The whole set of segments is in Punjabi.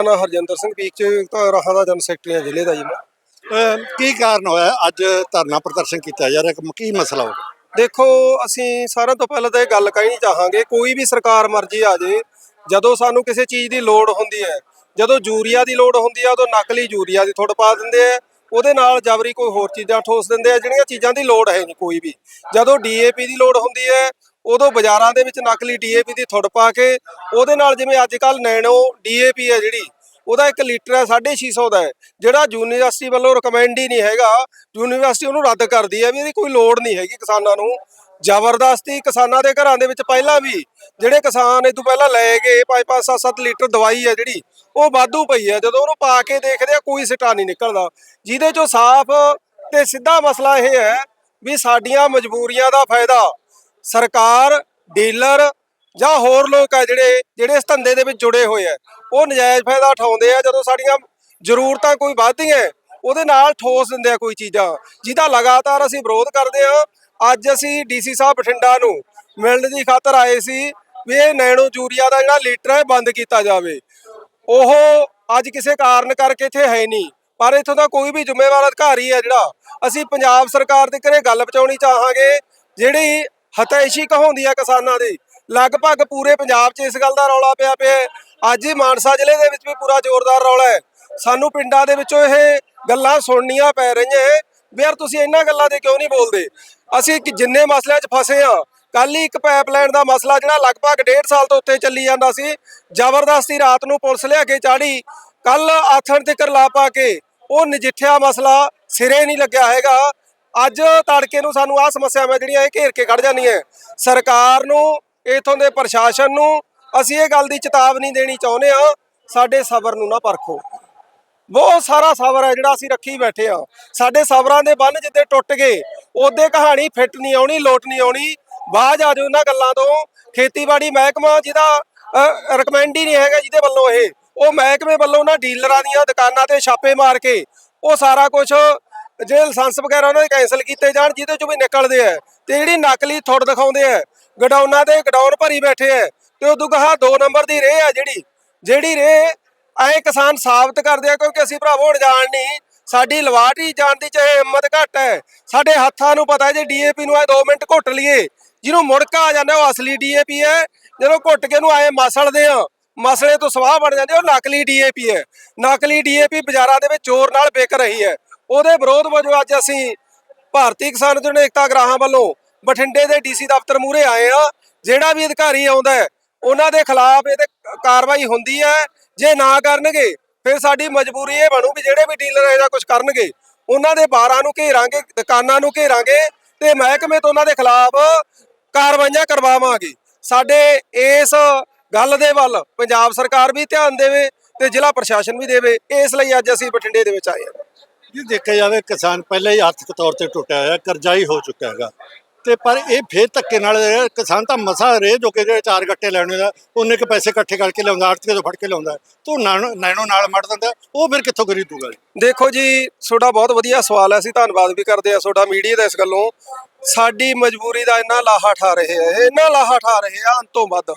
ਨਾ ਹਰਜਿੰਦਰ ਸਿੰਘ ਪੀਕ ਚ ਰਾਹਾਂ ਦਾ ਜਨ ਸੈਕਟਰੀ ਆ ਜ਼ਿਲ੍ਹੇ ਦਾ ਜੀ ਮੈਂ। ਕੀ ਕਾਰਨ ਹੋਇਆ ਅੱਜ ਧਰਨਾ ਪ੍ਰਦਰਸ਼ਨ ਕੀਤਾ ਜਾ ਰਿਹਾ? ਕਿ ਕੀ ਮਸਲਾ ਹੋ ਦੇਖੋ ਅਸੀਂ ਸਾਰਿਆਂ ਤੋਂ ਪਹਿਲਾਂ ਤਾਂ ਇਹ ਗੱਲ ਕਹਿਣੀ ਚਾਹਾਂਗੇ ਕੋਈ ਵੀ ਸਰਕਾਰ ਮਰਜ਼ੀ ਆ ਜੇ ਜਦੋਂ ਸਾਨੂੰ ਕਿਸੇ ਚੀਜ਼ ਦੀ ਲੋੜ ਹੁੰਦੀ ਹੈ ਜਦੋਂ ਯੂਰੀਆ ਦੀ ਲੋੜ ਹੁੰਦੀ ਹੈ ਉਦੋਂ ਨਕਲੀ ਯੂਰੀਆ ਦੀ ਥੋੜ ਪਾ ਦਿੰਦੇ ਆ ਉਹਦੇ ਨਾਲ ਜਬਰੀ ਕੋਈ ਹੋਰ ਚੀਜ਼ਾਂ ਠੋਸ ਦਿੰਦੇ ਆ, ਜਿਹੜੀਆਂ ਚੀਜ਼ਾਂ ਦੀ ਲੋੜ ਹੈ ਨਹੀਂ ਕੋਈ ਵੀ। ਜਦੋਂ ਡੀਏਪੀ ਦੀ ਲੋੜ ਹੁੰਦੀ ਹੈ, ਉਦੋਂ ਬਾਜ਼ਾਰਾਂ ਦੇ ਵਿੱਚ ਨਕਲੀ ਡੀਏਪੀ ਦੀ ਥੁੜ ਪਾ ਕੇ, ਉਹਦੇ ਨਾਲ ਜਿਵੇਂ ਅੱਜ ਕੱਲ ਨੈਣੋ ਡੀਏਪੀ ਹੈ ਜਿਹੜੀ, ਉਹਦਾ 1 ਲੀਟਰ ਹੈ 650 ਦਾ ਹੈ, ਜਿਹੜਾ ਯੂਨੀਵਰਸਿਟੀ ਵੱਲੋਂ ਰეკਮੈਂਡ ਹੀ ਨਹੀਂ ਹੈਗਾ। ਯੂਨੀਵਰਸਿਟੀ ਉਹਨੂੰ ਰੱਦ ਕਰਦੀ ਹੈ ਵੀ ਇਹਦੀ ਕੋਈ ਲੋੜ ਨਹੀਂ ਹੈਗੀ ਕਿਸਾਨਾਂ ਨੂੰ। ਜ਼ਬਰਦਸਤੀ ਕਿਸਾਨਾਂ ਦੇ ਘਰਾਂ ਦੇ ਵਿੱਚ ਪਹਿਲਾਂ ਵੀ, ਜਿਹੜੇ ਕਿਸਾਨ ਇਹ ਤੋਂ ਪਹਿਲਾਂ ਲੈ ਗਏ 5-5 7-7 ਲੀਟਰ ਦਵਾਈ ਹੈ ਜਿਹੜੀ ਉਹ ਵਾਧੂ ਪਈ ਹੈ ਜਦੋਂ ਉਹਨੂੰ ਪਾ ਕੇ ਦੇਖਦੇ ਆ, ਕੋਈ ਸਿੱਟਾ ਨਹੀਂ ਨਿਕਲਦਾ। ਜਿਹਦੇ ਚੋਂ ਸਾਫ਼ ਤੇ ਸਿੱਧਾ ਮਸਲਾ ਇਹ ਹੈ ਵੀ ਸਾਡੀਆਂ ਮਜਬੂਰੀਆਂ ਦਾ ਫਾਇਦਾ ਸਰਕਾਰ, ਡੀਲਰ ਜਾਂ ਹੋਰ ਲੋਕ ਆ ਜਿਹੜੇ ਜਿਹੜੇ ਇਸ ਧੰਦੇ ਦੇ ਵਿੱਚ ਜੁੜੇ ਹੋਏ ਆ, ਉਹ ਨਜਾਇਜ਼ ਫਾਇਦਾ ਉਠਾਉਂਦੇ ਆ, ਜਦੋਂ ਸਾਡੀਆਂ ਜ਼ਰੂਰਤਾਂ ਕੋਈ ਵੱਧਦੀਆਂ, ਉਹਦੇ ਨਾਲ ਠੋਸ ਦਿੰਦੇ ਆ ਕੋਈ ਚੀਜ਼ਾਂ, ਜਿਹਦਾ ਲਗਾਤਾਰ ਅਸੀਂ ਵਿਰੋਧ ਕਰਦੇ ਆ। ਅੱਜ ਅਸੀਂ ਡੀਸੀ ਸਾਹਿਬ ਬਠਿੰਡਾ ਨੂੰ ਮਿਲਣ ਦੀ ਖਾਤਰ ਆਏ ਸੀ ਵੀ ਇਹ ਨੈਣੋ ਯੂਰੀਆ ਦਾ ਜਿਹੜਾ ਲੀਟਰ ਹੈ, ਬੰਦ ਕੀਤਾ ਜਾਵੇ। ਉਹ ਅੱਜ ਕਿਸੇ ਕਾਰਨ ਕਰਕੇ ਇੱਥੇ ਹੈ ਨਹੀਂ, ਪਰ ਇੱਥੋਂ ਦਾ ਕੋਈ ਵੀ ਜ਼ਿੰਮੇਵਾਰ ਅਧਿਕਾਰੀ ਹੈ ਜਿਹੜਾ, ਅਸੀਂ ਪੰਜਾਬ ਸਰਕਾਰ ਦੇ ਘਰੇ ਗੱਲ ਪਹੁੰਚਾਉਣੀ ਚਾਹਾਂਗੇ, ਜਿਹੜੀ ਹਤੈਸ਼ੀ ਕਹਾਉਂਦੀ ਆ ਕਿਸਾਨਾਂ ਦੀ, ਲਗਭਗ ਪੂਰੇ ਪੰਜਾਬ 'ਚ ਇਸ ਗੱਲ ਦਾ ਰੌਲਾ ਪਿਆ ਪਿਆ ਅੱਜ ਹੀ ਮਾਨਸਾ ਜ਼ਿਲ੍ਹੇ ਦੇ ਵਿੱਚ ਵੀ ਪੂਰਾ ਜ਼ੋਰਦਾਰ ਰੌਲਾ ਹੈ। ਸਾਨੂੰ ਪਿੰਡਾਂ ਦੇ ਵਿੱਚੋਂ ਇਹ ਗੱਲਾਂ ਸੁਣਨੀਆਂ ਪੈ ਰਹੀਆਂ ਵੀ ਯਾਰ ਤੁਸੀਂ ਇਹਨਾਂ ਗੱਲਾਂ ਤੇ ਕਿਉਂ ਨਹੀਂ ਬੋਲਦੇ? ਅਸੀਂ ਜਿੰਨੇ ਮਸਲਿਆਂ 'ਚ ਫਸੇ ਆ ਕੱਲ ਹੀ ਇੱਕ ਪਾਈਪਲਾਈਨ ਦਾ ਮਸਲਾ ਜਿਹੜਾ ਲਗਭਗ 1.5 ਸਾਲ ਤੋਂ ਉੱਤੇ ਚੱਲੀ ਜਾਂਦਾ ਸੀ। ਜ਼ਬਰਦਸਤੀ ਰਾਤ ਨੂੰ ਪੁਲਿਸ ਲਿਆ ਕੇ ਚਾੜੀ। ਕੱਲ ਆਥਣ ਤੇ ਲਾ ਪਾ ਕੇ ਉਹ ਨਜਿੱਠਿਆ ਮਸਲਾ, ਸਿਰੇ ਨਹੀਂ ਲੱਗਿਆ ਹੈਗਾ। ਅੱਜ ਤੜਕੇ ਨੂੰ ਸਾਨੂੰ ਆਹ ਸਮੱਸਿਆਵਾਂ ਜਿਹੜੀਆਂ ਇਹ ਘੇਰ ਕੇ ਖੜ ਜਾਂਦੀਆਂ। ਸਰਕਾਰ ਨੂੰ, ਇਥੋਂ ਦੇ ਪ੍ਰਸ਼ਾਸਨ ਨੂੰ ਅਸੀਂ ਇਹ ਗੱਲ ਦੀ ਚੇਤਾਵਨੀ ਦੇਣੀ ਚਾਹੁੰਦੇ ਆ ਸਾਡੇ ਸਬਰ ਨੂੰ ਨਾ ਪਰਖੋ। ਬਹੁਤ ਸਾਰਾ ਸਬਰ ਹੈ ਜਿਹੜਾ ਅਸੀਂ ਰੱਖੀ ਬੈਠੇ ਆ ਸਾਡੇ ਸਬਰਾਂ ਦੇ ਬੰਨ ਜਿੱਦੇ ਟੁੱਟ ਗਏ, ਉਹਦੇ ਕਹਾਣੀ ਫਿੱਟ ਨਹੀਂ ਆਉਣੀ, ਲੋਟ ਨਹੀਂ ਆਉਣੀ। ਬਾਜ ਆ ਜਾਓ ਉਹਨਾਂ ਗੱਲਾਂ ਤੋਂ। ਖੇਤੀਬਾੜੀ ਮਹਿਕਮਾ ਜਿਹਦਾ ਰეკਮੈਂਡ ਹੀ ਨਹੀਂ ਹੈਗਾ ਜਿਹਦੇ ਵੱਲੋਂ ਇਹ। ਉਹ ਮਹਿਕਮੇ ਵੱਲੋਂ ਉਹਨਾਂ ਡੀਲਰਾਂ ਦੀਆਂ ਦੁਕਾਨਾਂ ਤੇ ਛਾਪੇ ਮਾਰ ਕੇ ਉਹ ਸਾਰਾ ਕੁਝ ਜਿਹੜੇ ਲਾਇਸੈਂਸ ਵਗੈਰਾ ਉਹਨਾਂ ਦੇ ਕੈਨਸਲ ਕੀਤੇ ਜਾਣ, ਜਿਹਦੇ ਚੋਂ ਵੀ ਨਿਕਲਦੇ ਆ। ਤੇ ਜਿਹੜੀ ਨਕਲੀ ਥੁੜ ਦਿਖਾਉਂਦੇ ਆ ਗਡਾਊਨਾਂ ਤੇ ਗਡਾਉਣ ਭਰੀ ਬੈਠੇ ਆ। ਤੇ ਉਦੋਂ ਕਹਾ ਦੋ ਨੰਬਰ ਦੀ ਰੇਹ ਆ ਜਿਹੜੀ। ਜਿਹੜੀ ਰੇਹ ਐ ਕਿਸਾਨ ਸਾਬਤ ਕਰਦੇ ਆ, ਕਿਉਂਕਿ ਅਸੀਂ ਭਰਾਵੋ ਹੁਣ ਜਾਣ ਨਹੀਂ। ਸਾਡੀ ਲਵਾਟ ਹੀ ਜਾਣ ਦੀ ਚਾਹੇ ਹਿੰਮਤ ਘੱਟ ਹੈ। ਸਾਡੇ ਹੱਥਾਂ ਨੂੰ ਪਤਾ ਹੈ ਜੇ ਡੀਏਪੀ ਨੂੰ ਐ 2 ਮਿੰਟ ਘੁੱਟ ਲਈਏ ਜਿਹਨੂੰ ਮੁੜਕਾ ਆ ਜਾਂਦਾ ਉਹ ਅਸਲੀ ਡੀਏਪੀ ਹੈ। ਜਦੋਂ ਘੁੱਟ ਕੇ ਨੂੰ ਐ ਮਸਲਦੇ ਆ, ਮਸਲੇ ਤੋਂ ਸਵਾਹ ਬਣ ਜਾਂਦੇ ਉਹ ਨਕਲੀ ਡੀਏਪੀ ਹੈ। ਨਕਲੀ ਡੀਏਪੀ ਬਾਜ਼ਾਰਾਂ ਦੇ ਵਿੱਚ ਜ਼ੋਰ ਨਾਲ ਵਿਕ ਰਹੀ ਹੈ। ਉਹਦੇ ਵਿਰੋਧ ਵਜੋਂ ਅੱਜ ਅਸੀਂ ਭਾਰਤੀ ਕਿਸਾਨ ਯੂਨੀਅਨ ਏਕਤਾ ਗਰਾਹਾਂ ਵੱਲੋਂ ਬਠਿੰਡੇ ਦੇ ਡੀਸੀ ਦਫ਼ਤਰ ਮੂਹਰੇ ਆਏ ਆ ਜਿਹੜਾ ਵੀ ਅਧਿਕਾਰੀ ਆਉਂਦਾ ਹੈ, ਉਹਨਾਂ ਦੇ ਖਿਲਾਫ ਇਹਦੇ ਕਾਰਵਾਈ ਹੁੰਦੀ ਹੈ। ਜੇ ਨਾ ਕਰਨਗੇ, ਫਿਰ ਸਾਡੀ ਮਜਬੂਰੀ ਇਹ ਬਣੂ ਵੀ ਜਿਹੜੇ ਵੀ ਡੀਲਰ ਇਹਦਾ ਕੁਝ ਕਰਨਗੇ, ਉਹਨਾਂ ਦੇ ਬਾਰਾਂ ਨੂੰ ਘੇਰਾਂਗੇ, ਦੁਕਾਨਾਂ ਨੂੰ ਘੇਰਾਂਗੇ ਤੇ ਮਹਿਕਮੇ ਤੋਂ ਉਹਨਾਂ ਦੇ ਖਿਲਾਫ ਕਾਰਵਾਈਆਂ ਕਰਵਾਵਾਂਗੇ। ਸਾਡੇ ਇਸ ਗੱਲ ਦੇ ਵੱਲ ਪੰਜਾਬ ਸਰਕਾਰ ਵੀ ਧਿਆਨ ਦੇਵੇ ਤੇ ਜ਼ਿਲ੍ਹਾ ਪ੍ਰਸ਼ਾਸਨ ਵੀ ਦੇਵੇ। ਇਸ ਲਈ ਅੱਜ ਅਸੀਂ ਬਠਿੰਡੇ ਦੇ ਵਿੱਚ ਆਏ ਹਾਂ। ਜੇ, ਦੇਖਿਆ ਜਾਵੇ, ਕਿਸਾਨ ਪਹਿਲਾਂ ਹੀ ਆਰਥਿਕ ਤੌਰ ਤੇ ਟੁੱਟਿਆ ਹੋਇਆ, ਕਰਜ਼ਾਈ ਹੋ ਚੁੱਕਾ ਹੈਗਾ। ਤੇ ਪਰ ਇਹ ਫੇਰ ਧੱਕੇ ਨਾਲ ਕਿਸਾਨ ਤਾਂ ਮਸਾ ਰੇ ਜੋ ਕਿ ਜਿਹੜੇ ਚਾਰ ਗੱਟੇ ਲੈਣੇ ਦਾ, ਉਹਨੇ ਕਿ ਪੈਸੇ ਇਕੱਠੇ ਕਰਕੇ ਲਿਆਉਂਦਾ ਆਰਥਿਕ ਤੋਂ ਫੜ ਕੇ ਲਿਆਉਂਦਾ। ਤੂੰ ਨਾਨੋ, ਨੈਣੋ ਨਾਲ ਮੜ ਦਿੰਦਾ, ਉਹ ਫਿਰ ਕਿੱਥੋਂ ਖਰੀਦੂਗਾ? ਦੇਖੋ ਜੀ, ਤੁਹਾਡਾ ਬਹੁਤ ਵਧੀਆ ਸਵਾਲ ਹੈ, ਅਸੀਂ ਧੰਨਵਾਦ ਵੀ ਕਰਦੇ ਹਾਂ ਤੁਹਾਡਾ ਮੀਡੀਆ ਦਾ ਇਸ ਗੱਲੋਂ। ਸਾਡੀ ਮਜਬੂਰੀ ਦਾ ਇੰਨਾ ਲਾਹਾ ਠਾ ਰਹੇ ਆ ਇੰਨਾ ਲਾਹਾ ਠਾ ਰਹੇ ਆ ਅੰਤੋਂ ਵੱਧ।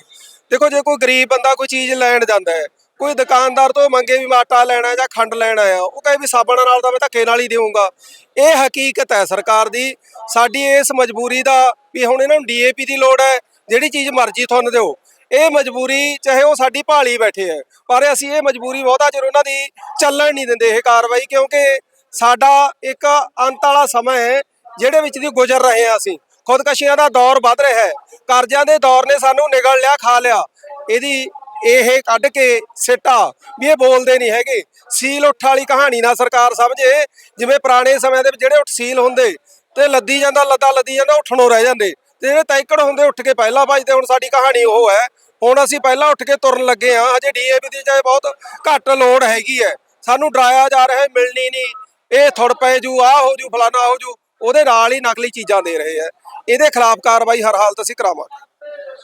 ਦੇਖੋ, ਜੇ ਕੋਈ ਗਰੀਬ ਬੰਦਾ ਕੋਈ ਚੀਜ਼ ਲੈਣ ਜਾਂਦਾ ਹੈ ਕੋਈ ਦੁਕਾਨਦਾਰ ਤੋਂ ਮੰਗੇ ਵੀ ਮੈਂ ਆਟਾ ਲੈਣਾ ਜਾਂ ਖੰਡ ਲੈਣਾ ਆ ਉਹ ਕਹੇ ਵੀ ਸਾਬਣ ਨਾਲ ਤਾਂ ਮੈਂ ਧੱਕੇ ਨਾਲ ਹੀ ਦੇਵਾਂਗਾ ਇਹ ਹਕੀਕਤ ਹੈ ਸਰਕਾਰ ਦੀ। ਸਾਡੀ ਇਸ ਮਜਬੂਰੀ ਦਾ ਵੀ ਹੁਣ ਇਹਨਾਂ ਨੂੰ ਡੀਏਪੀ ਦੀ ਲੋੜ ਹੈ, ਜਿਹੜੀ ਚੀਜ਼ ਮਰਜ਼ੀ ਤੁਹਾਨੂੰ ਦਿਓ। ਇਹ ਮਜਬੂਰੀ ਚਾਹੇ ਉਹ ਸਾਡੀ ਭਾਲੀ ਬੈਠੇ ਹੈ, ਪਰ ਅਸੀਂ ਇਹ ਮਜਬੂਰੀ ਬਹੁਤਾ ਚਿਰ ਉਹਨਾਂ ਦੀ ਚੱਲਣ ਨਹੀਂ ਦਿੰਦੇ ਇਹ ਕਾਰਵਾਈ, ਕਿਉਂਕਿ ਸਾਡਾ ਇੱਕ ਅੰਤ ਵਾਲਾ ਸਮਾਂ ਹੈ, ਜਿਹੜੇ ਵਿੱਚ ਦੀ ਗੁਜ਼ਰ ਰਹੇ ਹਾਂ ਅਸੀਂ। ਖੁਦਕਸ਼ੀਆਂ ਦਾ ਦੌਰ ਵੱਧ ਰਿਹਾ ਹੈ। ਕਰਜ਼ਿਆਂ ਦੇ ਦੌਰ ਨੇ ਸਾਨੂੰ ਨਿਗਲ ਲਿਆ, ਖਾ ਲਿਆ। ਇਹਦੀ ਇਹ ਕੱਢ ਕੇ ਸਿੱਟਾ ਵੀ ਇਹ ਬੋਲਦੇ ਨਹੀਂ ਹੈਗੇ। ਸੀਲ ਉੱਠ ਵਾਲੀ ਕਹਾਣੀ ਨਾ ਸਰਕਾਰ ਸਮਝੇ। ਜਿਵੇਂ ਪੁਰਾਣੇ ਸਮੇਂ ਦੇ ਵਿੱਚ ਜਿਹੜੇ ਉੱਠ ਸੀਲ ਹੁੰਦੇ ਤੇ ਲੱਦੀ ਜਾਂਦਾ, ਲੱਦਾ ਲੱਦੀ ਜਾਂਦਾ, ਉੱਠਣੋਂ ਰਹਿ ਜਾਂਦੇ। ਤੇ ਜਿਹੜੇ ਤੈਕੜ ਹੁੰਦੇ ਉੱਠ ਕੇ ਪਹਿਲਾਂ ਵੱਜਦੇ, ਹੁਣ ਸਾਡੀ ਕਹਾਣੀ ਉਹ ਹੈ। ਹੁਣ ਅਸੀਂ ਪਹਿਲਾਂ ਉੱਠ ਕੇ ਤੁਰਨ ਲੱਗੇ ਆ ਹਜੇ ਡੀਏਪੀ ਦੀ ਚਾਹੇ ਬਹੁਤ ਘੱਟ ਲੋੜ ਹੈਗੀ ਹੈ। ਸਾਨੂੰ ਡਰਾਇਆ ਜਾ ਰਿਹਾ ਮਿਲਣੀ ਨਹੀਂ। ਇਹ ਥੁੜ ਪਏ ਜੂ ਆ ਹੋ ਜੂ, ਫਲਾਣਾ ਹੋ ਜੂ। ਉਹਦੇ ਨਾਲ ਹੀ ਨਕਲੀ ਚੀਜ਼ਾਂ ਦੇ ਰਹੇ ਆ ਇਹਦੇ ਖਿਲਾਫ ਕਾਰਵਾਈ ਹਰ ਹਾਲਤ ਅਸੀਂ ਕਰਾਵਾਂਗੇ।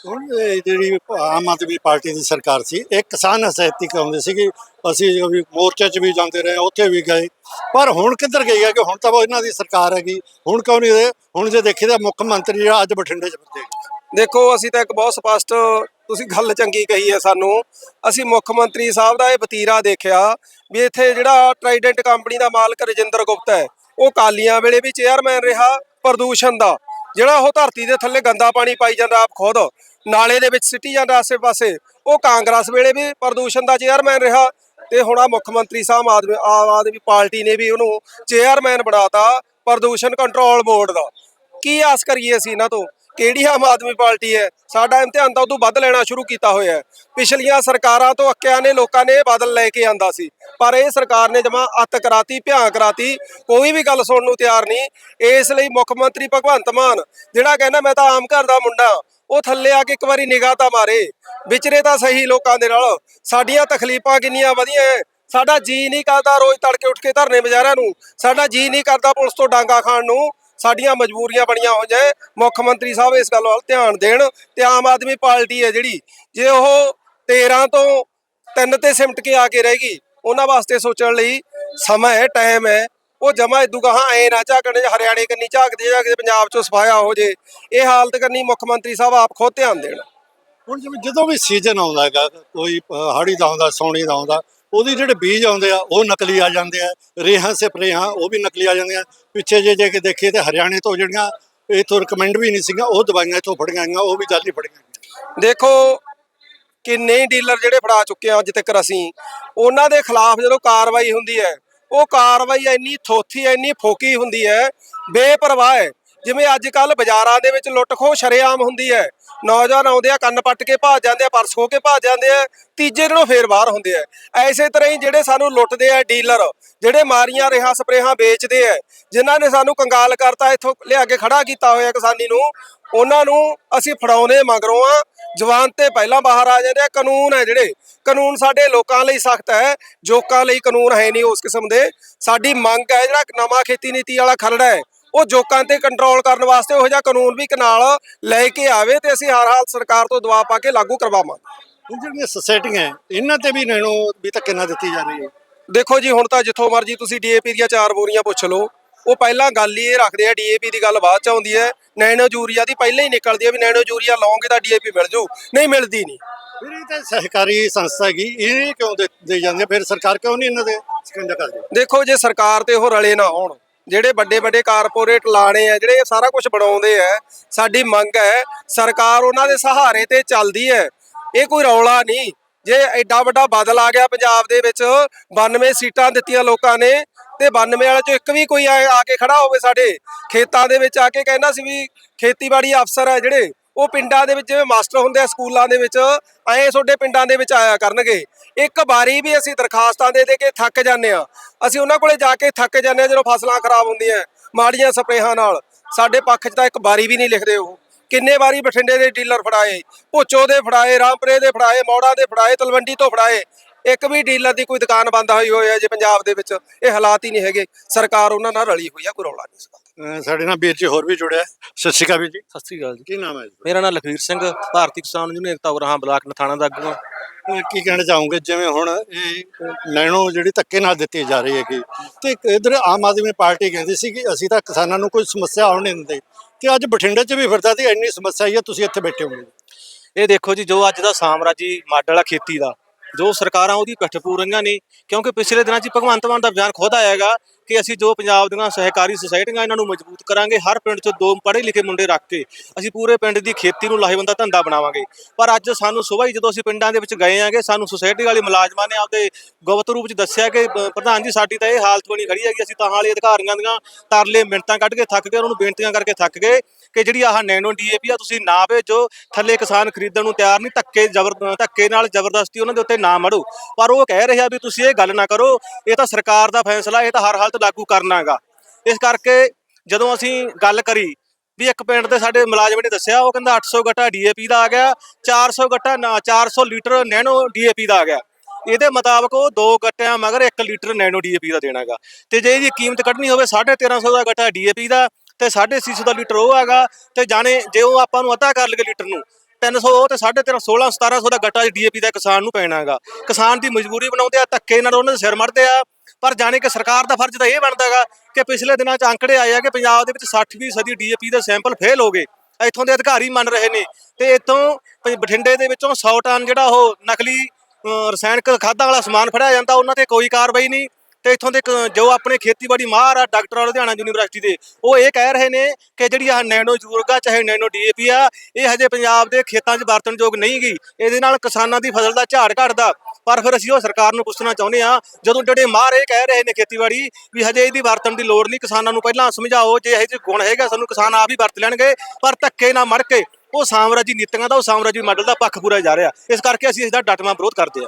ਹੁਣ ਇਹ ਜਿਹੜੀ ਆਮ ਆਦਮੀ ਪਾਰਟੀ ਦੀ ਸਰਕਾਰ ਸੀ, ਇਹ ਕਿਸਾਨ ਹਸੈਤੀ ਕਹਾਉਂਦੇ ਸੀ ਅਸੀਂ ਵੀ ਮੋਰਚੇ 'ਚ ਵੀ ਜਾਂਦੇ ਰਹੇ, ਉੱਥੇ ਵੀ ਗਏ। ਪਰ ਹੁਣ ਕਿੱਧਰ ਗਈ ਹੈ ਕਿ ਹੁਣ ਤਾਂ ਇਹਨਾਂ ਦੀ ਸਰਕਾਰ ਹੈਗੀ। ਹੁਣ ਕਿਉਂ ਨਹੀਂ ਹੁਣ ਜੇ ਦੇਖੀਦਾ ਮੁੱਖ ਮੰਤਰੀ ਜਿਹੜਾ ਅੱਜ ਬਠਿੰਡੇ 'ਚ ਫਿਰਦੇ ਦੇਖੋ, ਅਸੀਂ ਤਾਂ ਇੱਕ ਬਹੁਤ ਸਪਸ਼ਟ ਤੁਸੀਂ ਗੱਲ ਚੰਗੀ ਕਹੀ ਹੈ ਸਾਨੂੰ। ਅਸੀਂ ਮੁੱਖ ਮੰਤਰੀ ਸਾਹਿਬ ਦਾ ਇਹ ਵਤੀਰਾ ਦੇਖਿਆ ਵੀ ਇੱਥੇ ਜਿਹੜਾ ਟਰਾਈਡੈਂਟ ਕੰਪਨੀ ਦਾ ਮਾਲਕ ਰਜਿੰਦਰ ਗੁਪਤਾ ਹੈ, ਉਹ ਕਾਲੀਆਂ ਵੇਲੇ ਵੀ ਚੇਅਰਮੈਨ ਰਿਹਾ ਪ੍ਰਦੂਸ਼ਣ ਦਾ। ਜਿਹੜਾ ਉਹ ਧਰਤੀ ਦੇ ਥੱਲੇ ਗੰਦਾ ਪਾਣੀ ਪਾਈ ਜਾਂਦਾ ਆਪ ਖੁਦ, ਨਾਲੇ ਦੇ ਵਿੱਚ ਸਿੱਟੀ ਜਾਂਦਾ ਆਸੇ-ਪਾਸੇ, ਉਹ ਕਾਂਗਰਸ ਵੇਲੇ ਵੀ ਪ੍ਰਦੂਸ਼ਣ ਦਾ ਚੇਅਰਮੈਨ ਰਿਹਾ ਤੇ ਹੁਣ ਆ ਮੁੱਖ ਮੰਤਰੀ ਸਾਹਿਬ ਆਦਮੀ ਆਮ ਆਦਮੀ ਪਾਰਟੀ ਨੇ ਵੀ ਉਹਨੂੰ ਚੇਅਰਮੈਨ ਬਣਾਤਾ ਪ੍ਰਦੂਸ਼ਣ ਕੰਟਰੋਲ ਬੋਰਡ ਦਾ। ਕੀ ਆਸ ਕਰੀਏ ਅਸੀਂ ਇਹਨਾਂ ਤੋਂ? ਕਿਹੜੀ ਆਮ ਆਦਮੀ ਪਾਰਟੀ ਹੈ? ਸਾਡਾ ਇਮਤਿਹਾਨ ਤਾਂ ਉਦੋਂ ਵੱਧ ਲੈਣਾ ਸ਼ੁਰੂ ਕੀਤਾ ਹੋਇਆ ਹੈ। ਪਿਛਲੀਆਂ ਸਰਕਾਰਾਂ ਤੋਂ ਅੱਕਿਆਂ ਨੇ, ਲੋਕਾਂ ਨੇ ਇਹ ਬਦਲ ਲੈ ਕੇ ਆਂਦਾ ਸੀ। ਪਰ ਇਹ ਸਰਕਾਰ ਨੇ ਜਮਾ ਅੱਤ ਕਰਾਤੀ ਭਿਆਂ ਕਰਾਤੀ, ਕੋਈ ਵੀ ਗੱਲ ਸੁਣਨ ਨੂੰ ਤਿਆਰ ਨਹੀਂ। ਇਸ ਲਈ ਮੁੱਖ ਮੰਤਰੀ ਭਗਵੰਤ ਮਾਨ, ਜਿਹੜਾ ਕਹਿੰਦਾ ਮੈਂ ਤਾਂ ਆਮ ਘਰ ਦਾ ਮੁੰਡਾ, ਉਹ ਥੱਲੇ ਆ ਕੇ ਇੱਕ ਵਾਰੀ ਨਿਗਾਹ ਤਾਂ ਮਾਰੇ। ਵਿਚਰੇ ਤਾਂ ਸਹੀ ਲੋਕਾਂ ਦੇ ਨਾਲ। ਸਾਡੀਆਂ ਤਕਲੀਫਾਂ ਕਿੰਨੀਆਂ ਵਧੀਆਂ ਸਾਡਾ ਜੀ ਨਹੀਂ ਕਰਦਾ ਰੋਜ਼ ਤੜਕੇ ਉੱਠ ਕੇ ਧਰਨੇ ਬਾਜ਼ਾਰਾਂ ਨੂੰ। ਸਾਡਾ ਜੀ ਨਹੀਂ ਕਰਦਾ ਪੁਲਿਸ ਤੋਂ ਡਾਂਗਾ ਖਾਣ ਨੂੰ। ਸਾਡੀਆਂ ਮਜਬੂਰੀਆਂ ਬਣੀਆਂ ਹੋ ਜਾਏ ਮੁੱਖ ਮੰਤਰੀ ਸਾਹਿਬ ਇਸ ਗੱਲ ਵੱਲ ਧਿਆਨ ਦੇਣ ਤੇ ਆਮ ਆਦਮੀ ਪਾਰਟੀ ਹੈ ਜਿਹੜੀ ਜੇ ਉਹ 13 ਤੋਂ 3 ਤੇ ਸਿਮਟ ਕੇ ਆ ਕੇ ਰਹੇਗੀ ਉਹਨਾਂ ਵਾਸਤੇ ਸੋਚਣ ਲਈ ਸਮਾਂ ਹੈ ਟਾਈਮ ਹੈ। ਉਹ ਜਮਾ ਇਦੂ ਕਹਾ ਐ ਨਾ ਝਾਕਣੇ ਹਰਿਆਣੇ ਕੰਨੀ ਝਾਕਦੇ ਝਾਕਦੇ ਪੰਜਾਬ ਚੋਂ ਸਫਾਇਆ ਹੋ ਜੇ। ਇਹ ਹਾਲਤ ਕਰਨੀ ਮੁੱਖ ਮੰਤਰੀ ਸਾਹਿਬ ਆਪ ਖੁਦ ਧਿਆਨ ਦੇਣ। ਹੁਣ ਜਦੋਂ ਵੀ ਸੀਜ਼ਨ ਆਉਂਦਾ ਹੈਗਾ ਕੋਈ ਅ, ਹਾੜੀ ਦਾ ਆਉਂਦਾ ਸੌਣੀ ਦਾ ਆਉਂਦਾ ਉਹਦੇ ਜਿਹੜੇ ਬੀਜ ਆਉਂਦੇ ਆ, ਉਹ ਨਕਲੀ ਆ ਜਾਂਦੇ ਆ। ਰੇਹਾਂ ਸਪਰੇਹਾਂ ਉਹ ਵੀ ਨਕਲੀ ਆ ਜਾਂਦੀਆਂ ਪਿੱਛੇ ਜੇ ਜੇ ਕੇ ਦੇਖੀਏ ਤੇ ਹਰਿਆਣੇ ਤੋਂ ਜਿਹੜੀਆਂ ਇਥੋਂ ਰეკਮੈਂਡ ਵੀ ਨਹੀਂ ਸੀਗੀਆਂ, ਉਹ ਦਵਾਈਆਂ ਇਥੋਂ ਫੜੀਆਂ ਗਈਆਂ, ਉਹ ਵੀ ਜਾਲੀ ਫੜੀਆਂ ਗਈਆਂ। ਦੇਖੋ, ਕਿੰਨੇ ਡੀਲਰ ਜਿਹੜੇ ਫੜਾ ਚੁੱਕੇ ਆ ਅੱਜ ਤੱਕ ਅਸੀਂ। ਉਹਨਾਂ ਦੇ ਖਿਲਾਫ ਜਦੋਂ ਕਾਰਵਾਈ ਹੁੰਦੀ ਹੈ, ਉਹ ਕਾਰਵਾਈ ਇੰਨੀ ਥੋਥੀ, ਇੰਨੀ ਫੋਕੀ ਹੁੰਦੀ ਹੈ, ਬੇਪਰਵਾਹ ਹੈ। ਜਿਵੇਂ ਅੱਜ ਕੱਲ ਬਾਜ਼ਾਰਾਂ ਦੇ ਵਿੱਚ ਲੁੱਟ ਖੋਹ ਸ਼ਰੇਆਮ ਹੁੰਦੀ ਹੈ। ਨੌਜਵਾਨ ਆਉਂਦੇ ਆ, ਕੰਨ ਪੱਟ ਕੇ ਭਾਜ ਜਾਂਦੇ ਆ, ਪਰਸ ਖੋ ਕੇ ਭਾਜ ਜਾਂਦੇ ਆ, ਤੀਜੇ ਦਿਨੋਂ ਫੇਰ ਬਾਹਰ ਹੁੰਦੇ ਆ। ਐਸੇ ਤਰ੍ਹਾਂ ਹੀ ਜਿਹੜੇ ਸਾਨੂੰ ਲੁੱਟਦੇ ਆ ਡੀਲਰ, ਜਿਹੜੇ ਮਾਰੀਆਂ ਰੇਹਾਂ ਸਪਰੇਹਾਂ ਵੇਚਦੇ ਆ, ਜਿਨ੍ਹਾਂ ਨੇ ਸਾਨੂੰ ਕੰਗਾਲ ਕਰਤਾ, ਇੱਥੋਂ ਲਿਆ ਕੇ ਖੜਾ ਕੀਤਾ ਹੋਇਆ ਕਿਸਾਨੀ ਨੂੰ, ਉਹਨਾਂ ਨੂੰ ਅਸੀਂ ਫੜਾਉਣੇ ਮਗਰੋਂ ਆ, ਜਵਾਨ ਤੇ ਪਹਿਲਾਂ ਬਾਹਰ ਆ ਜਾਂਦੇ ਆ, ਕਾਨੂੰਨ ਹੈ ਜਿਹੜੇ। ਕਾਨੂੰਨ ਸਾਡੇ ਲੋਕਾਂ ਲਈ ਸਖਤ ਹੈ, ਜੋਕਾਂ ਲਈ ਕਾਨੂੰਨ ਹੈ ਨਹੀਂ ਉਸ ਕਿਸਮ ਦੇ। ਸਾਡੀ ਮੰਗ ਹੈ ਜਿਹੜਾ ਨਵਾਂ ਖੇਤੀ ਨੀਤੀ ਵਾਲਾ ਖਰੜਾ ਹੈ ਉਹ ਜੋਕਾਂ ਤੇ ਕੰਟਰੋਲ ਕਰਨ ਵਾਸਤੇ ਉਹ ਜਿਹਾ ਕਾਨੂੰਨ ਵੀ ਨਾਲ ਲੈ ਕੇ ਆਵੇ ਤੇ ਅਸੀਂ ਹਰ ਹਾਲ ਸਰਕਾਰ ਤੋਂ ਦਬਾਅ ਪਾ ਕੇ ਲਾਗੂ ਕਰਵਾਵਾਂਗੇ। ਹੁਣ ਜਿਹੜੀਆਂ ਸੁਸਾਇਟੀਆਂ ਹੈ, ਇਹਨਾਂ ਤੇ ਵੀ ਨੈਣੋ ਵੀ ਧੱਕੇ ਨਾਲ ਦਿੱਤੀ ਜਾ ਰਹੀ ਹੈ। ਦੇਖੋ ਜੀ ਹੁਣ ਤਾਂ ਜਿੱਥੋਂ ਮਰਜ਼ੀ ਤੁਸੀਂ ਡੀਏਪੀ ਦੀਆਂ ਚਾਰ ਬੋਰੀਆਂ ਪੁੱਛ ਲਓ ਉਹ ਪਹਿਲਾਂ ਗੱਲ ਹੀ ਇਹ ਰੱਖਦੇ ਆ ਡੀਏਪੀ ਦੀ ਗੱਲ ਬਾਅਦ ਚ ਆਉਂਦੀ ਹੈ। ਨੈਨੋ ਯੂਰੀਆ ਦੀ ਪਹਿਲਾਂ ਹੀ ਨਿਕਲਦੀ ਹੈ ਵੀ ਨੈਨੋ ਯੂਰੀਆ ਲਾਉਂਗੇ ਤਾਂ ਡੀਏਪੀ ਮਿਲ ਜੂ ਨਹੀਂ ਮਿਲਦੀ ਨਹੀਂ। ਫਿਰ ਇਹ ਤਾਂ ਸਹਿਕਾਰੀ ਸੰਸਥਾ ਹੈਗੀ ਇਹ ਕਿਉਂ ਦੇ ਦੇ ਜਾਂਦੇ ਆ? ਫਿਰ ਸਰਕਾਰ ਕਿਉਂ ਨਹੀਂ ਇਹਨਾਂ ਦੇ ਸਕੰਜਾ ਕਰਦੀ? ਦੇਖੋ ਜੇ ਸਰਕਾਰ ਤੇ ਉਹ ਰਲੇ ਨਾ ਹੋਣ ਜਿਹੜੇ ਵੱਡੇ ਵੱਡੇ ਕਾਰਪੋਰੇਟ ਲਾਣੇ ਆ, ਜਿਹੜੇ ਸਾਰਾ ਕੁਝ ਬਣਾਉਂਦੇ ਆ, ਸਾਡੀ ਮੰਗ ਹੈ, ਸਰਕਾਰ ਉਹਨਾਂ ਦੇ ਸਹਾਰੇ ਤੇ ਚੱਲਦੀ ਹੈ। ਇਹ ਕੋਈ ਰੌਲਾ ਨਹੀਂ। ਜੇ ਐਡਾ ਵੱਡਾ ਬਦਲ ਆ ਗਿਆ ਪੰਜਾਬ ਦੇ ਵਿੱਚ 92 ਸੀਟਾਂ ਦਿੱਤੀਆਂ ਲੋਕਾਂ ਨੇ, ਤੇ 92 ਵਾਲੇ ਚੋਂ ਇੱਕ ਵੀ ਕੋਈ ਆ ਆ ਕੇ ਖੜਾ ਹੋਵੇ ਸਾਡੇ ਖੇਤਾਂ ਦੇ ਵਿੱਚ ਆ ਕੇ ਕਹਿੰਦਾ ਸੀ ਵੀ ਖੇਤੀਬਾੜੀ ਅਫਸਰ ਆ ਜਿਹੜੇ ਉਹ ਪਿੰਡਾਂ ਦੇ ਵਿੱਚ ਜਿਵੇਂ ਮਾਸਟਰ ਹੁੰਦੇ ਆ ਸਕੂਲਾਂ ਦੇ ਵਿੱਚ, ਐਂ ਤੁਹਾਡੇ ਪਿੰਡਾਂ ਦੇ ਵਿੱਚ ਆਇਆ ਕਰਨਗੇ। ਇੱਕ ਵਾਰੀ ਵੀ ਅਸੀਂ ਦਰਖਾਸਤਾਂ ਦੇ ਦੇ ਕੇ ਥੱਕ ਜਾਂਦੇ ਆ ਅਸੀਂ ਉਹਨਾਂ ਕੋਲੇ ਜਾ ਕੇ ਥੱਕ ਜਾਂਦੇ ਆ ਜਦੋਂ ਫਸਲਾਂ ਖਰਾਬ ਹੁੰਦੀਆਂ, ਮਾੜੀਆਂ ਸਪਰੇਹਾਂ ਨਾਲ। ਸਾਡੇ ਪੱਖ 'ਚ ਤਾਂ ਇੱਕ ਵਾਰੀ ਵੀ ਨਹੀਂ ਲਿਖਦੇ ਉਹ। ਕਿੰਨੇ ਵਾਰੀ ਬਠਿੰਡੇ ਦੇ ਡੀਲਰ ਫੜਾਏ, ਭੋਚੋ ਦੇ ਫੜਾਏ, ਰਾਮਪੁਰੇ ਦੇ ਫੜਾਏ, ਮੌੜਾ ਦੇ ਫੜਾਏ, ਤਲਵੰਡੀ ਤੋਂ ਫੜਾਏ। ਇੱਕ ਵੀ ਡੀਲਰ ਦੀ ਕੋਈ ਦੁਕਾਨ ਬੰਦ ਹੋਈ ਹੋਈ ਹੈ ਜੇ ਪੰਜਾਬ ਦੇ ਵਿੱਚ, ਇਹ ਹਾਲਾਤ ਹੀ ਨਹੀਂ ਹੈਗੇ। ਸਰਕਾਰ ਉਹਨਾਂ ਨਾਲ ਰਲੀ ਹੋਈ ਆ, ਕੋਈ ਰੌਲਾ ਨਹੀਂ ਇਸ ਸਾਡੇ ਨਾਲ ਵੀਰ ਜੀ ਹੋਰ ਵੀ ਜੁੜਿਆ। ਹੈ। ਸਤਿ ਸ਼੍ਰੀ ਅਕਾਲ ਵੀਰ ਜੀ। ਸਤਿ ਸ੍ਰੀ ਅਕਾਲ ਜੀ। ਕੀ ਨਾਮ ਹੈ ਜੀ ਮੇਰਾ ਨਾਮ ਲਖਵੀਰ ਸਿੰਘ ਭਾਰਤੀ ਕਿਸਾਨ ਯੂਨੀਅਨ ਏਕਤਾ ਉਗਰਾਹਾਂ ਬਲਾਕ ਨਥਾਣਾ ਦਾ ਆਗੂ ਹਾਂ ਕੀ ਕਹਿਣਾ ਚਾਹੋਗੇ? ਜਿਵੇਂ ਹੁਣ ਇਹ ਨੈਣੋ ਜਿਹੜੀ ਧੱਕੇ ਨਾਲ ਦਿੱਤੀ ਜਾ ਰਹੀ ਹੈਗੀ। ਤੇ ਇਧਰ ਆਮ ਆਦਮੀ ਪਾਰਟੀ ਕਹਿੰਦੀ ਸੀ ਕਿ ਅਸੀਂ ਤਾਂ ਕਿਸਾਨਾਂ ਨੂੰ ਕੋਈ ਸਮੱਸਿਆ ਆਉਣ ਨਹੀਂ ਦਿੰਦੇ। ਤੇ ਅੱਜ ਬਠਿੰਡੇ 'ਚ ਵੀ ਫਿਰਦਾ ਤੇ ਇੰਨੀ ਸਮੱਸਿਆ ਆਈ ਹੈ ਤੁਸੀਂ ਇੱਥੇ ਬੈਠੇ ਹੋਗੇ ਇਹ ਦੇਖੋ ਜੀ ਜੋ ਅੱਜ ਦਾ ਸਾਮਰਾਜੀ ਮਾਡਲ ਆ ਖੇਤੀ ਦਾ ਜੋ ਸਰਕਾਰਾਂ ਉਹਦੀ ਪਿੱਠ ਪੂਰ ਰਹੀਆਂ ਨੇ, ਕਿਉਂਕਿ ਪਿਛਲੇ ਦਿਨਾਂ 'ਚ ਭਗਵੰਤ ਮਾਨ ਦਾ ਬਿਆਨ ਖੁਦ ਆਇਆ ਹੈਗਾ ਕਿ ਅਸੀਂ ਜੋ ਪੰਜਾਬ ਦੀਆਂ ਸਹਿਕਾਰੀ ਸੁਸਾਇਟੀਆਂ ਇਹਨਾਂ ਨੂੰ ਮਜ਼ਬੂਤ ਕਰਾਂਗੇ, ਹਰ ਪਿੰਡ 'ਚ ਦੋ ਪੜ੍ਹੇ ਲਿਖੇ ਮੁੰਡੇ ਰੱਖ ਕੇ ਅਸੀਂ ਪੂਰੇ ਪਿੰਡ ਦੀ ਖੇਤੀ ਨੂੰ ਲਾਹੇਵੰਦਾ ਧੰਦਾ ਬਣਾਵਾਂਗੇ। ਪਰ ਅੱਜ ਸਾਨੂੰ ਸੁਬਾਹ ਹੀ ਜਦੋਂ ਅਸੀਂ ਪਿੰਡਾਂ ਦੇ ਵਿੱਚ ਗਏ ਆਂਗੇ, ਸਾਨੂੰ ਸੁਸਾਇਟੀ ਵਾਲੇ ਮੁਲਾਜ਼ਮਾਂ ਨੇ ਆਪਦੇ ਗੁਪਤ ਰੂਪ 'ਚ ਦੱਸਿਆ ਕਿ ਪ੍ਰਧਾਨ ਜੀ ਸਾਡੀ ਤਾਂ ਇਹ ਹਾਲਤ ਬਣੀ ਖੜੀ ਹੈਗੀ, ਅਸੀਂ ਤਾਂ ਹਾਲੇ ਅਧਿਕਾਰੀਆਂ ਦੀਆਂ ਤਰਲੇ ਮਿੰਟਾਂ ਕੱਢ ਕੇ ਥੱਕ ਗਏ, ਉਹਨਾਂ ਨੂੰ ਬੇਨਤੀਆਂ ਕਰਕੇ ਥੱਕ ਗਏ। ਕਿ ਜਿਹੜੀ ਆਹ ਨੈਨੋ ਡੀਏਪੀ ਆ, ਤੁਸੀਂ ਨਾ ਭੇਜੋ। ਥੱਲੇ ਕਿਸਾਨ ਖਰੀਦਣ ਨੂੰ ਤਿਆਰ ਨਹੀਂ, ਧੱਕੇ ਜ਼ਬਰ, ਧੱਕੇ ਨਾਲ ਜ਼ਬਰਦਸਤੀ ਉਹਨਾਂ ਦੇ ਉੱਤੇ ਨਾ ਮੜੋ। ਪਰ ਉਹ ਕਹਿ ਰਿਹਾ ਵੀ ਤੁਸੀਂ ਇਹ ਗੱਲ ਨਾ ਕਰੋ, ਇਹ ਤਾਂ ਸਰਕਾਰ ਦਾ ਫੈਸਲਾ, ਇਹ ਤਾਂ ਹਰ ਹਾਲਤ ਲਾਗੂ ਕਰਨਾਗਾ ਇਸ ਕਰਕੇ ਜਦੋਂ ਅਸੀਂ ਗੱਲ ਕਰੀ, ਵੀ ਇੱਕ ਪਿੰਡ ਦੇ ਸਾਡੇ ਮੁਲਾਜ਼ਮ ਨੇ ਦੱਸਿਆ, ਉਹ ਕਹਿੰਦਾ 800 ਗੱਟਾ ਡੀਏਪੀ ਦਾ ਆ ਗਿਆ 400 ਗੱਟਾ ਨਾ 400 ਲੀਟਰ ਨੈਨੋ ਡੀਏਪੀ ਦਾ ਆ ਗਿਆ। ਇਹਦੇ ਮੁਤਾਬਕ ਉਹ ਦੋ ਗੱਟਿਆਂ ਮਗਰ 1 litre nano D A P ਦਾ ਦੇਣਾਗਾ ਤੇ ਜੇ ਇਹਦੀ ਕੀਮਤ ਕੱਢਣੀ ਹੋਵੇ 1350 ਦਾ ਗੱਟਾ ਡੀਏਪੀ ਦਾ ਤੇ 650 ਦਾ ਲੀਟਰ ਉਹ ਹੈਗਾ ਤੇ ਜਾਣੇ ਜੇ ਉਹ ਆਪਾਂ ਨੂੰ ਅੱਧਾ ਕਰ ਲਗੇ ਲੀਟਰ ਨੂੰ 300 ਉਹ ਤੇ 1350 16 1700 ਦਾ ਗੱਟਾ ਡੀਏਪੀ ਦਾ ਕਿਸਾਨ ਨੂੰ ਪੈਣਾ ਹੈਗਾ। ਕਿਸਾਨ ਦੀ ਮਜਬੂਰੀ ਬਣਾਉਂਦੇ ਆ, ਧੱਕੇ ਨਾਲ ਉਹਨਾਂ ਦੇ ਸਿਰ ਮੜਦੇ ਆ, ਪਰ ਜਾਣੇ ਕਿ ਸਰਕਾਰ ਦਾ ਫਰਜ਼ ਤਾਂ ਇਹ ਬਣਦਾ ਹੈਗਾ ਕਿ ਪਿਛਲੇ ਦਿਨਾਂ 'ਚ ਅੰਕੜੇ ਆਏ ਆ ਕਿ ਪੰਜਾਬ ਦੇ ਵਿੱਚ 60% ਡੀਏਪੀ ਦੇ ਸੈਂਪਲ ਫੇਲ ਹੋ ਗਏ। ਇੱਥੋਂ ਦੇ ਅਧਿਕਾਰੀ ਮੰਨ ਰਹੇ ਨੇ ਤੇ ਇੱਥੋਂ ਪ- ਬਠਿੰਡੇ ਦੇ ਵਿੱਚੋਂ 100 ਟਨ ਜਿਹੜਾ ਉਹ ਨਕਲੀ ਰਸਾਇਣਕ ਖਾਦਾਂ ਵਾਲਾ ਸਮਾਨ ਫੜਿਆ ਜਾਂਦਾ, ਉਹਨਾਂ ਤੇ ਕੋਈ ਕਾਰਵਾਈ ਨਹੀਂ। ਤੇ ਇੱਥੋਂ ਦੇ ਕ- ਜੋ ਆਪਣੇ ਖੇਤੀਬਾੜੀ ਮਾਹਰ ਆ ਡਾਕਟਰ ਲੁਧਿਆਣਾ ਯੂਨੀਵਰਸਿਟੀ ਦੇ, ਉਹ ਇਹ ਕਹਿ ਰਹੇ ਨੇ ਕਿ ਜਿਹੜੀ ਆ ਨੈਨੋ ਯੂਰਗਾ, ਚਾਹੇ ਨੈਨੋ ਡੀਏਪੀ ਆ, ਇਹ ਹਜੇ ਪੰਜਾਬ ਦੇ ਖੇਤਾਂ 'ਚ ਵਰਤਣਯੋਗ ਨਹੀਂ ਗਈ ਇਹਦੇ ਨਾਲ ਕਿਸਾਨਾਂ ਦੀ ਫਸਲ ਦਾ ਝਾੜ ਘਟਦਾ। ਪਰ ਫਿਰ ਅਸੀਂ ਉਹ ਸਰਕਾਰ ਨੂੰ ਪੁੱਛਣਾ ਚਾਹੁੰਦੇ ਆ ਜਦੋਂ ਜਿਹੜੇ ਮਾਹਰ ਇਹ ਕਹਿ ਰਹੇ ਨੇ ਖੇਤੀਬਾੜੀ ਵੀ ਹਜੇ ਇਹਦੀ ਵਰਤਣ ਦੀ ਲੋੜ ਨਹੀਂ, ਕਿਸਾਨਾਂ ਨੂੰ ਪਹਿਲਾਂ ਸਮਝਾਓ ਜੇ ਇਹ ਜਿਹੇ ਗੁਣ ਹੈਗਾ ਸਾਨੂੰ ਕਿਸਾਨ ਆਪ ਹੀ ਵਰਤ ਲੈਣਗੇ, ਪਰ ਧੱਕੇ ਨਾ ਮੜ ਕੇ ਉਹ ਸਾਮਰਾਜੀ ਨੀਤੀਆਂ ਦਾ, ਉਹ ਸਾਮਰਾਜੀ ਮਾਡਲ ਦਾ ਪੱਖ ਪੂਰਾ ਜਾ ਰਿਹਾ। ਇਸ ਕਰਕੇ ਅਸੀਂ ਇਸ ਦਾ ਡਟਵਾਂ ਵਿਰੋਧ ਕਰਦੇ ਆ